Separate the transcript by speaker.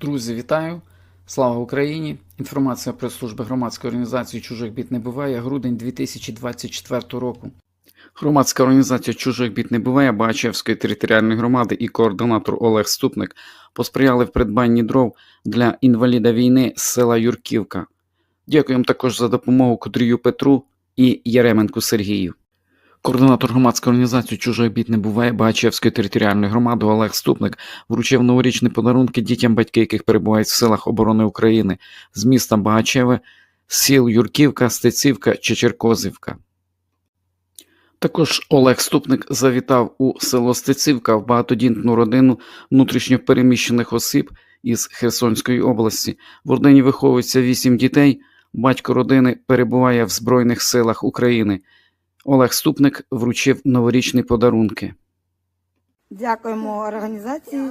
Speaker 1: Друзі, вітаю! Слава Україні! Інформація прес-служби громадської організації Чужих бід не буває. Грудень 2024 року. Громадська організація Чужих бід не буває Багачевської територіальної громади і координатор Олег Ступник посприяли в придбанні дров для інваліда війни з села Юрківка. Дякуємо також за допомогу Кудрію Петру і Яременку Сергію. Координатор громадської організації Чужих бід не буває Багачевської територіальної громади Олег Ступник вручив новорічні подарунки дітям, батьки яких перебувають в силах оборони України з міста Багачеве, сіл Юрківка, Стецівка чи Черкозівка. Також Олег Ступник завітав у село Стецівка в багатодітну родину внутрішньопереміщених осіб із Херсонської області. В родині виховується вісім дітей. Батько родини перебуває в Збройних силах України. Олег Ступник вручив новорічні подарунки.
Speaker 2: Дякуємо організації